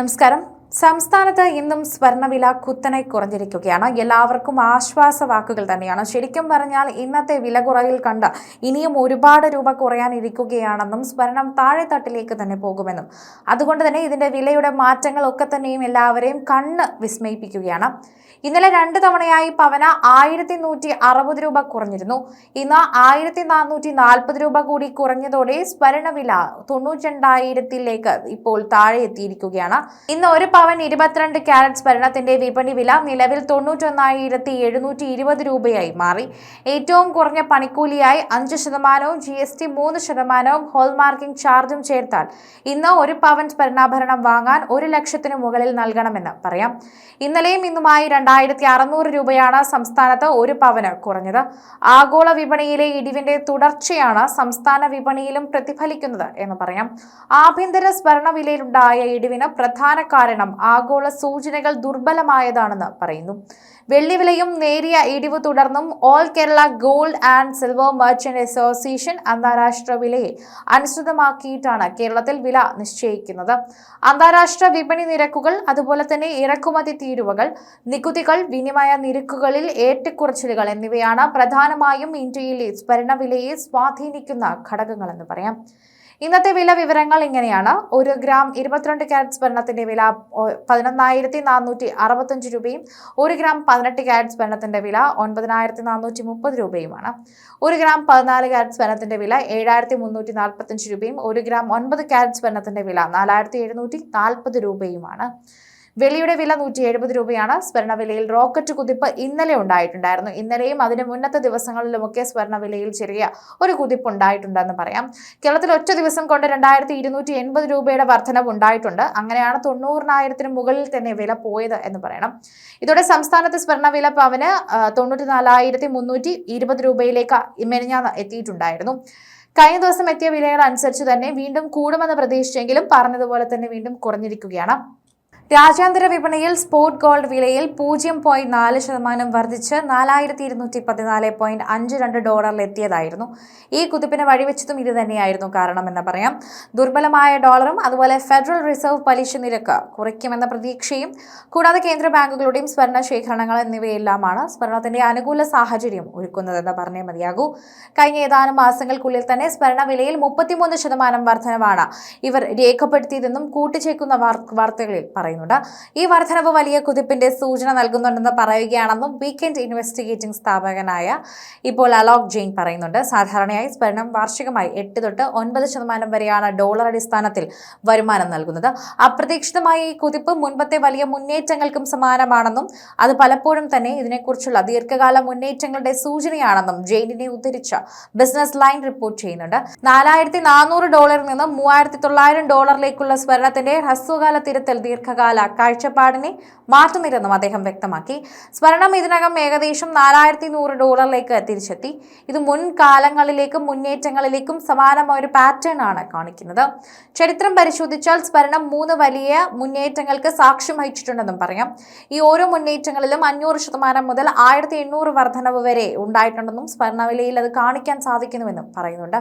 നമസ്കാരം. സംസ്ഥാനത്ത് ഇന്നും സ്വർണവില കുത്തനെ കുറഞ്ഞിരിക്കുകയാണ്. എല്ലാവർക്കും ആശ്വാസ വാക്കുകൾ തന്നെയാണ്. ശരിക്കും പറഞ്ഞാൽ ഇന്നത്തെ വില കുറവിൽ കണ്ട് ഇനിയും ഒരുപാട് രൂപ കുറയാനിരിക്കുകയാണെന്നും സ്വർണം താഴെത്തട്ടിലേക്ക് തന്നെ പോകുമെന്നും. അതുകൊണ്ട് തന്നെ ഇതിന്റെ വിലയുടെ മാറ്റങ്ങൾ ഒക്കെ തന്നെയും എല്ലാവരെയും കണ്ണ് വിസ്മയിപ്പിക്കുകയാണ്. ഇന്നലെ രണ്ട് തവണയായി പവന ആയിരത്തി നൂറ്റി അറുപത് രൂപ കുറഞ്ഞിരുന്നു. ഇന്ന് ആയിരത്തി നാനൂറ്റി നാൽപ്പത് രൂപ കൂടി കുറഞ്ഞതോടെ സ്വർണവില തൊണ്ണൂറ്റിരണ്ടായിരത്തിലേക്ക് ഇപ്പോൾ താഴെ എത്തിയിരിക്കുകയാണ് ഇന്ന് ഒരു പവൻ ഇരുപത്തിരണ്ട് ക്യാരറ്റ് സ്വർണത്തിന്റെ വിപണി വില നിലവിൽ തൊണ്ണൂറ്റൊന്നായിരത്തി എഴുന്നൂറ്റി ഇരുപത് രൂപയായി മാറി. ഏറ്റവും കുറഞ്ഞ പണിക്കൂലിയായി അഞ്ച് ശതമാനവും ജി എസ് ടി മൂന്ന് ശതമാനവും ഹോൾമാർക്കിംഗ് ചാർജും ചേർത്താൽ ഇന്ന് ഒരു പവൻ സ്വർണാഭരണം വാങ്ങാൻ ഒരു ലക്ഷത്തിന് മുകളിൽ നൽകണമെന്ന് പറയാം. ഇന്നലെയും ഇന്നുമായി രണ്ടായിരത്തി അറുന്നൂറ് രൂപയാണ് സംസ്ഥാനത്ത് ഒരു പവന് കുറഞ്ഞത്. ആഗോള വിപണിയിലെ ഇടിവിന്റെ തുടർച്ചയാണ് സംസ്ഥാന വിപണിയിലും പ്രതിഫലിക്കുന്നത് എന്ന് പറയാം. ആഭ്യന്തര സ്വർണ വിലയിലുണ്ടായ ഇടിവിന് പ്രധാന കാരണം ആഗോള സൂചനകൾ ദുർബലമായതാണെന്ന് പറയുന്നു. വെള്ളിവിലയും നേരിയ ഇടിവ് തുടർന്നും all Kerala gold and silver merchant association അന്താരാഷ്ട്ര വിലയെ അനുസൃതമാക്കിയിട്ടാണ് കേരളത്തിൽ വില നിശ്ചയിക്കുന്നത്. അന്താരാഷ്ട്ര വിപണി നിരക്കുകൾ അതുപോലെ തന്നെ ഇറക്കുമതി തീരുവകൾ നികുതികൾ വിനിമയ നിരക്കുകളിൽ ഏറ്റക്കുറച്ചിലുകൾ എന്നിവയാണ് പ്രധാനമായും ഇന്ത്യയിലെ സ്മരണ സ്വർണവിലയെ സ്വാധീനിക്കുന്ന ഘടകങ്ങളെന്ന് പറയാം. ഇന്നത്തെ വില വിവരങ്ങൾ ഇങ്ങനെയാണ്. ഒരു ഗ്രാം ഇരുപത്തിരണ്ട് ക്യാരറ്റ് സ്വർണത്തിന്റെ വില പതിനൊന്നായിരത്തി നാനൂറ്റി അറുപത്തഞ്ച് രൂപയും ഒരു ഗ്രാം പതിനെട്ട് ക്യാരറ്റ് സ്വർണത്തിന്റെ വില ഒൻപതിനായിരത്തി നാനൂറ്റി മുപ്പത് രൂപയുമാണ്. ഒരു ഗ്രാം പതിനാല് ക്യാരറ്റ് സ്വർണത്തിന്റെ വില ഏഴായിരത്തി മുന്നൂറ്റി നാൽപ്പത്തഞ്ച് രൂപയും ഒരു ഗ്രാം ഒൻപത് ക്യാരറ്റ് സ്വർണത്തിന്റെ വില നാലായിരത്തി എഴുന്നൂറ്റി നാൽപ്പത് രൂപയുമാണ്. വെള്ളിയുടെ വില നൂറ്റി എഴുപത് രൂപയാണ്. സ്വർണവിലയിൽ റോക്കറ്റ് കുതിപ്പ് ഇന്നലെ ഉണ്ടായിട്ടുണ്ടായിരുന്നു. ഇന്നലെയും അതിന് മുന്നത്തെ ദിവസങ്ങളിലുമൊക്കെ സ്വർണവിലയിൽ ചെറിയ ഒരു കുതിപ്പ് ഉണ്ടായിട്ടുണ്ടെന്ന് പറയാം. കേരളത്തിൽ ഒറ്റ ദിവസം കൊണ്ട് രണ്ടായിരത്തി ഇരുന്നൂറ്റി എൺപത് രൂപയുടെ വർധനവ് ഉണ്ടായിട്ടുണ്ട്. അങ്ങനെയാണ് തൊണ്ണൂറിനായിരത്തിന് മുകളിൽ തന്നെ വില പോയത് എന്ന് പറയണം. ഇതോടെ സംസ്ഥാനത്ത് സ്വർണവില പവന് തൊണ്ണൂറ്റി നാലായിരത്തി മുന്നൂറ്റി ഇരുപത് രൂപയിലേക്ക് മെനിഞ്ഞാന്ന് എത്തിയിട്ടുണ്ടായിരുന്നു. കഴിഞ്ഞ ദിവസം എത്തിയ വിലകൾ അനുസരിച്ച് തന്നെ വീണ്ടും കൂടുമെന്ന് പ്രതീക്ഷിച്ചെങ്കിലും പറഞ്ഞതുപോലെ തന്നെ വീണ്ടും കുറഞ്ഞിരിക്കുകയാണ്. രാജ്യാന്തര വിപണിയിൽ സ്പോട്ട് ഗോൾഡ് വിലയിൽ പൂജ്യം പോയിന്റ് നാല് ശതമാനം വർദ്ധിച്ച് നാലായിരത്തി ഇരുന്നൂറ്റി പതിനാല് പോയിന്റ് അഞ്ച് രണ്ട് ഡോളറിൽ എത്തിയതായിരുന്നു. ഈ കുതിപ്പിന് വഴിവെച്ചതും ഇത് തന്നെയായിരുന്നു കാരണമെന്ന് പറയാം. ദുർബലമായ ഡോളറും അതുപോലെ ഫെഡറൽ റിസർവ് പലിശ നിരക്ക് കുറയ്ക്കുമെന്ന പ്രതീക്ഷയും കൂടാതെ കേന്ദ്ര ബാങ്കുകളുടെയും സ്വർണ ശേഖരണങ്ങൾ എന്നിവയെല്ലാമാണ് സ്വർണത്തിന്റെ അനുകൂല സാഹചര്യം ഒരുക്കുന്നതെന്ന് പറഞ്ഞേ മതിയാകൂ. കഴിഞ്ഞ ഏതാനും മാസങ്ങൾക്കുള്ളിൽ തന്നെ സ്വർണ വിലയിൽ മുപ്പത്തിമൂന്ന് ശതമാനം വർധനവാണ് ഇവർ രേഖപ്പെടുത്തിയതെന്നും കൂട്ടിച്ചേക്കുന്ന വാർത്തകളിൽ പറയുന്നുണ്ട്. ഈ വർധനവ് വലിയ കുതിപ്പിന്റെ സൂചന നൽകുന്നുണ്ടെന്ന് പറയുകയാണെന്നും വീക്കെൻഡ് ഇൻവെസ്റ്റിഗേറ്റിംഗ് സ്ഥാപകനായ ഇപ്പോൾ അലോക് ജെയിൻ പറയുന്നുണ്ട്. സാധാരണയായി സ്വർണം വാർഷികമായി എട്ട് തൊട്ട് ഒൻപത് ശതമാനം വരെയാണ് ഡോളർ അടിസ്ഥാനത്തിൽ വരുമാനം നൽകുന്നത്. അപ്രതീക്ഷിതമായ ഈ കുതിപ്പ് മുൻപത്തെ വലിയ മുന്നേറ്റങ്ങൾക്കും സമാനമാണെന്നും അത് പലപ്പോഴും തന്നെ ഇതിനെക്കുറിച്ചുള്ള ദീർഘകാല മുന്നേറ്റങ്ങളുടെ സൂചനയാണെന്നും ജെയിനിനെ ഉദ്ധരിച്ച ബിസിനസ് ലൈൻ റിപ്പോർട്ട് ചെയ്യുന്നുണ്ട്. നാലായിരത്തി നാനൂറ് ഡോളറിൽ നിന്ന് മൂവായിരത്തി തൊള്ളായിരം ഡോളറിലേക്കുള്ള സ്വർണത്തിന്റെ ഹ്രസ്വകാല തിരുത്തൽ ദീർഘകാല കാഴ്ചപ്പാടിനെ മാറ്റുന്നില്ലെന്നും അദ്ദേഹം വ്യക്തമാക്കി. സ്വർണം ഇതിനകം ഏകദേശം നാലായിരത്തി നൂറ് ഡോളറിലേക്ക് തിരിച്ചെത്തി. ഇത് മുൻകാലങ്ങളിലേക്കും മുന്നേറ്റങ്ങളിലേക്കും സമാനമായ ഒരു പാറ്റേൺ ആണ് കാണിക്കുന്നത്. ചരിത്രം പരിശോധിച്ചാൽ സ്വർണം മൂന്ന് വലിയ മുന്നേറ്റങ്ങൾക്ക് സാക്ഷ്യം വഹിച്ചിട്ടുണ്ടെന്നും പറയാം. ഈ ഓരോ മുന്നേറ്റങ്ങളിലും അഞ്ഞൂറ് ശതമാനം മുതൽ ആയിരത്തി എണ്ണൂറ് വർധനവ് വരെ ഉണ്ടായിട്ടുണ്ടെന്നും സ്വർണവിലയിൽ അത് കാണിക്കാൻ സാധിക്കുന്നുവെന്നും പറയുന്നുണ്ട്.